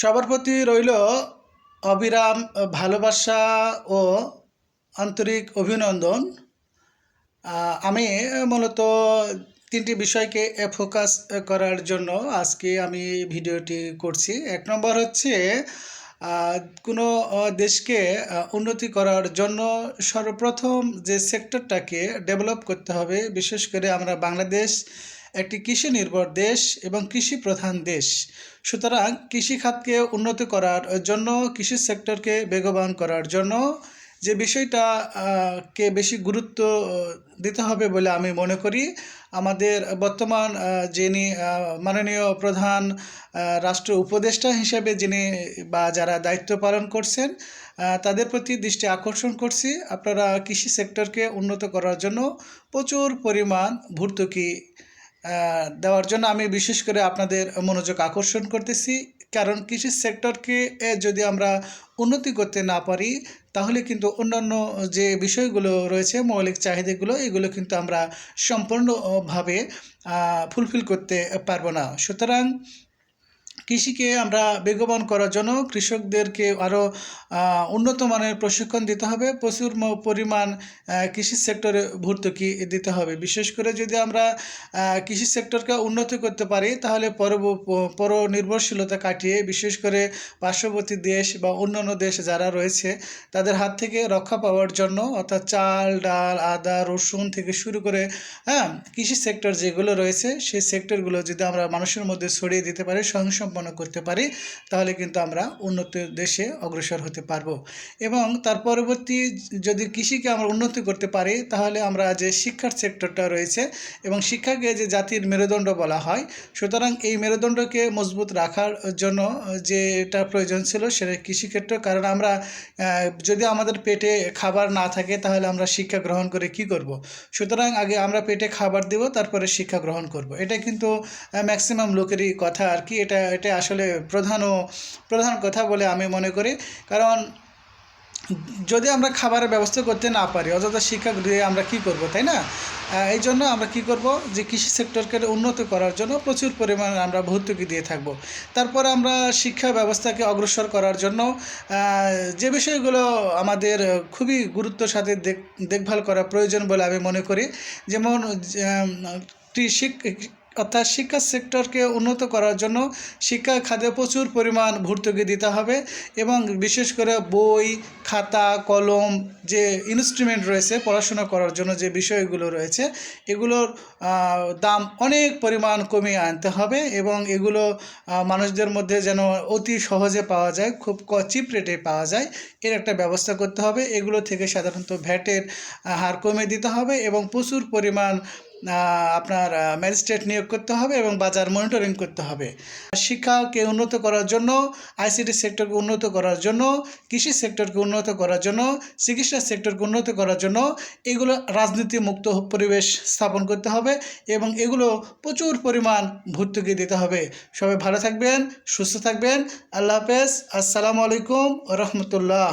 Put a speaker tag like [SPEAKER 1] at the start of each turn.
[SPEAKER 1] সবার প্রতি রইল অবিরাম, ভালোবাসা ও আন্তরিক অভিনন্দন। আমি মূলত তিনটি বিষয়কে ফোকাস করার জন্য আজকে আমি ভিডিওটি করছি। এক নম্বর হচ্ছে কোনো দেশকে উন্নতি করার জন্য সর্বপ্রথম যে সেক্টরটাকে ডেভেলপ করতে হবে, বিশেষ করে আমরা বাংলাদেশ একটি কৃষি নির্ভর দেশ এবং কৃষি প্রধান দেশ। সুতরাং কৃষি খাতকে উন্নতি করার জন্য, কৃষি সেক্টরকে বেগবান করার জন্য যে বিষয়টা কে বেশি গুরুত্ব দিতে হবে বলে আমি মনে করি, আমাদের বর্তমান যিনি মাননীয় প্রধান রাষ্ট্র উপদেষ্টা হিসেবে যিনি বা যারা দায়িত্ব পালন করছেন তাদের প্রতি দৃষ্টি আকর্ষণ করছি। আপনারা কৃষি সেক্টরকে উন্নত করার জন্য প্রচুর পরিমাণ ভর্তুকি দেওয়ার জন্য আমি বিশেষ করে আপনাদের মনোযোগ আকর্ষণ করতেছি। কারণ কৃষি সেক্টরকে যদি আমরা উন্নতি করতে না পারি, তাহলে কিন্তু অন্যান্য যে বিষয়গুলো রয়েছে, মৌলিক চাহিদাগুলো, এগুলো কিন্তু আমরা সম্পূর্ণভাবে ফুলফিল করতে পারব না। সুতরাং কৃষিকে আমরা বেগবান করার জন্য কৃষকদেরকে আরও উন্নত মানের প্রশিক্ষণ দিতে হবে। প্রচুর পরিমাণ কৃষি সেক্টরে ভর্তুকি দিতে হবে। বিশেষ করে যদি আমরা কৃষি সেক্টরকে উন্নত করতে পারি, তাহলে পর পর নির্ভরশীলতা কাটিয়ে, বিশেষ করে পার্শ্ববর্তী দেশ বা অন্যান্য দেশ যারা রয়েছে, তাদের হাত থেকে রক্ষা পাওয়ার জন্য, অর্থাৎ চাল, ডাল, আদা, রসুন থেকে শুরু করে হ্যাঁ কৃষি সেক্টর যেগুলো রয়েছে, সেই সেক্টরগুলো যদি আমরা মানুষের মধ্যে ছড়িয়ে দিতে পারি স্বয়ংসম্পন্ন করতে পারি, তাহলে কিন্তু আমরা উন্নত দেশে অগ্রসর হতে পারব। এবং তার পরবর্তী যদি কৃষিকে আমরা উন্নতি করতে পারি, তাহলে আমরা যে শিক্ষার সেক্টরটা রয়েছে এবং শিক্ষাকে যে জাতির মেরুদণ্ড বলা হয়, সুতরাং এই মেরুদণ্ডকে মজবুত রাখার জন্য যে এটা প্রয়োজন ছিল সেটা কৃষিক্ষেত্র। কারণ আমরা যদি আমাদের পেটে খাবার না থাকে, তাহলে আমরা শিক্ষা গ্রহণ করে কি করব? সুতরাং আগে আমরা পেটে খাবার দেব, তারপরে শিক্ষা গ্রহণ করব। এটা কিন্তু ম্যাক্সিমাম লোকেরই কথা আর কি। এটা এটা আসলে প্রধান ও প্রধান কথা বলে আমি মনে করি। কারণ যদি আমরা খাবারের ব্যবস্থা করতে না পারি, অযথা শিক্ষা দিয়ে আমরা কি করব, তাই না? এই জন্য আমরা কি করব যে কৃষি সেক্টরকে উন্নত করার জন্য প্রচুর পরিমাণে আমরা ভর্তুকি দিয়ে থাকব। তারপর আমরা শিক্ষা ব্যবস্থাকে অগ্রসর করার জন্য যে বিষয়গুলো আমাদের খুবই গুরুত্বের সাথে দেখ, দেখভাল করা প্রয়োজন বলে আমি মনে করি। যেমন কৃষি অর্থাৎ শিক্ষা সেক্টরকে উন্নত করার জন্য শিক্ষা খাতে প্রচুর পরিমাণ ভর্তুকি দিতে হবে এবং বিশেষ করে বই, খাতা, কলম যে ইনস্ট্রুমেন্ট রয়েছে পড়াশোনা করার জন্য যে বিষয়গুলো রয়েছে, এগুলোর দাম অনেক পরিমাণ কমিয়ে আনতে হবে এবং এগুলো মানুষদের মধ্যে যেন অতি সহজে পাওয়া যায়, খুব চিপ রেটে পাওয়া যায়, এর একটা ব্যবস্থা করতে হবে। এগুলো থেকে সাধারণত ভ্যাটের হার কমিয়ে দিতে হবে এবং প্রচুর পরিমাণ আপনার ম্যাজিস্ট্রেট নিয়োগ করতে হবে এবং বাজার মনিটরিং করতে হবে। শিক্ষাকে উন্নত করার জন্য, আইসিটি সেক্টরকে উন্নত করার জন্য, কৃষি সেক্টরকে উন্নত করার জন্য, চিকিৎসা সেক্টরকে উন্নত করার জন্য এগুলো রাজনীতি মুক্ত পরিবেশ স্থাপন করতে হবে এবং এগুলো প্রচুর পরিমাণ ভর্তুকি দিতে হবে। সবাই ভালো থাকবেন, সুস্থ থাকবেন। আল্লাহ হাফেজ। আসসালামু আলাইকুম রহমতুল্লাহ।